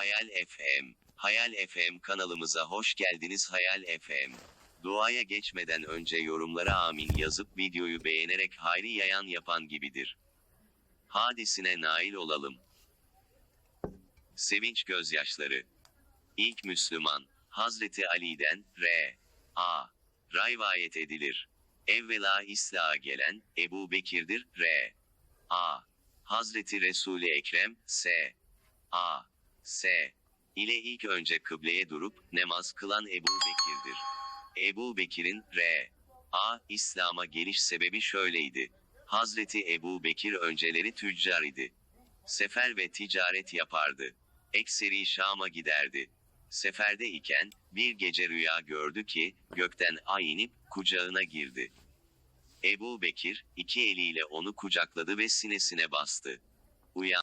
Hayal FM. Hayal FM kanalımıza hoş geldiniz Hayal FM. Duaya geçmeden önce yorumlara amin yazıp videoyu beğenerek hayri yayan yapan gibidir. Hadisine nail olalım. Sevinç gözyaşları. İlk Müslüman, Hazreti Ali'den, R. A. Rivayet edilir. Evvela İslam'a gelen, Ebu Bekir'dir, R. A. Hazreti Resul-i Ekrem, S. A. S. ile ilk önce kıbleye durup, namaz kılan Ebu Bekir'dir. Ebu Bekir'in, R. A. İslam'a geliş sebebi şöyleydi. Hazreti Ebu Bekir önceleri tüccar idi. Sefer ve ticaret yapardı. Ekseri Şam'a giderdi. Seferde iken, bir gece rüya gördü ki, gökten ay inip, kucağına girdi. Ebu Bekir, iki eliyle onu kucakladı ve sinesine bastı. Uyan.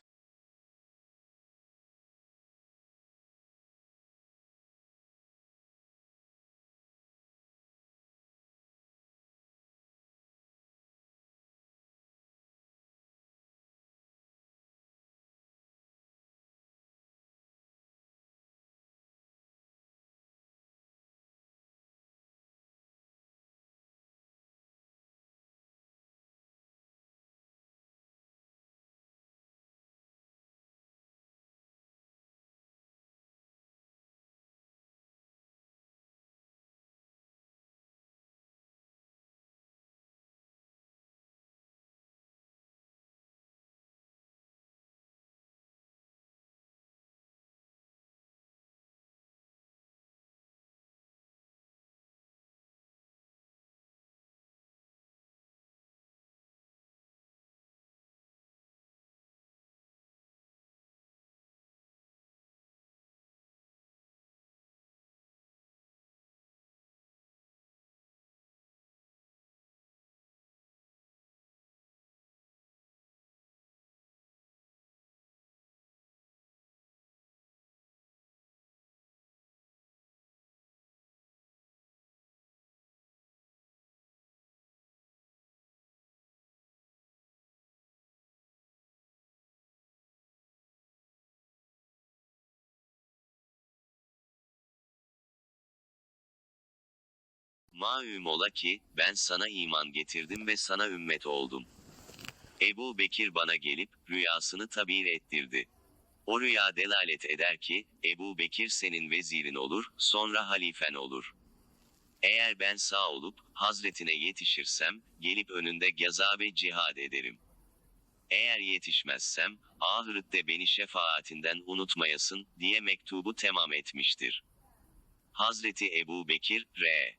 Maüm ola ki, ben sana iman getirdim ve sana ümmet oldum. Ebu Bekir bana gelip, rüyasını tabir ettirdi. O rüya delalet eder ki, Ebu Bekir senin vezirin olur, sonra halifen olur. Eğer ben sağ olup, hazretine yetişirsem, gelip önünde gazabe cihad ederim. Eğer yetişmezsem, ahirette beni şefaatinden unutmayasın, diye mektubu tamam etmiştir. Hazreti Ebu Bekir, R.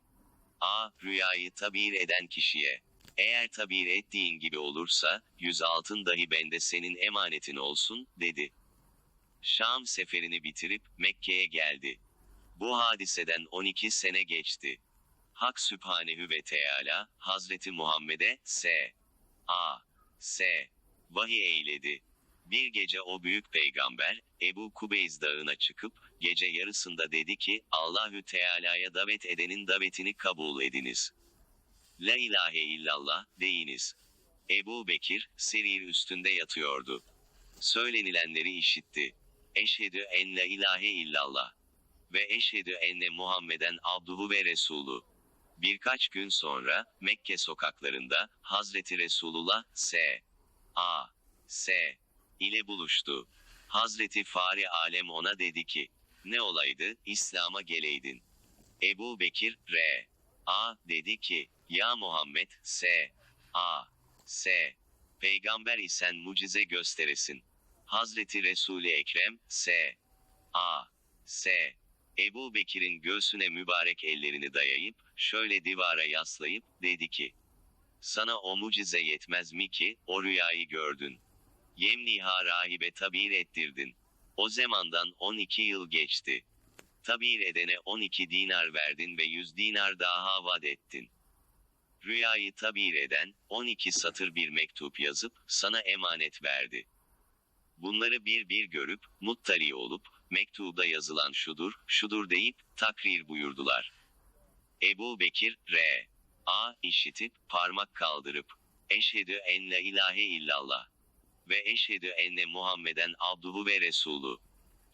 A. Rüyayı tabir eden kişiye. Eğer tabir ettiğin gibi olursa, yüz altın dahi bende senin emanetin olsun, dedi. Şam seferini bitirip, Mekke'ye geldi. Bu hadiseden 12 sene geçti. Hak Sübhanehu ve Teala, Hazreti Muhammed'e, S. A. S. Vahiy eyledi. Bir gece o büyük peygamber, Ebu Kubeyz dağına çıkıp, gece yarısında dedi ki, Allahü Teala'ya davet edenin davetini kabul ediniz. La ilahe illallah, deyiniz. Ebu Bekir, serir üstünde yatıyordu. Söylenilenleri işitti. Eşhedü en la ilahe illallah. Ve eşhedü enne Muhammeden abduhu ve resulu. Birkaç gün sonra, Mekke sokaklarında, Hazreti Resulullah, S. A. S. ile buluştu. Hazreti Fari Alem ona dedi ki, ne olaydı, İslam'a geleydin. Ebu Bekir, R. A. dedi ki, ya Muhammed, S. A. S. Peygamber isen mucize gösteresin. Hazreti Resul-i Ekrem, S. A. S. Ebu Bekir'in göğsüne mübarek ellerini dayayıp, şöyle divara yaslayıp, dedi ki, sana o mucize yetmez mi ki, o rüyayı gördün. Yemliha rahibe tabir ettirdin. O zamandan 12 yıl geçti. Tabir edene 12 dinar verdin ve 100 dinar daha vaat ettin. Rüyayı tabir eden, 12 satır bir mektup yazıp, sana emanet verdi. Bunları bir bir görüp, muttali olup, mektubda yazılan şudur, şudur deyip, takrir buyurdular. Ebu Bekir, R. A. işitip, parmak kaldırıp, Eşhedü en la ilahe illallah ve eşhedü enne Muhammeden abduhu ve resulü.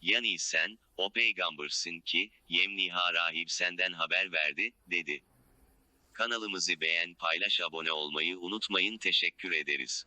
Yani sen, o peygambersin ki, Yemniha rahip senden haber verdi, dedi. Kanalımızı beğen paylaş abone olmayı unutmayın teşekkür ederiz.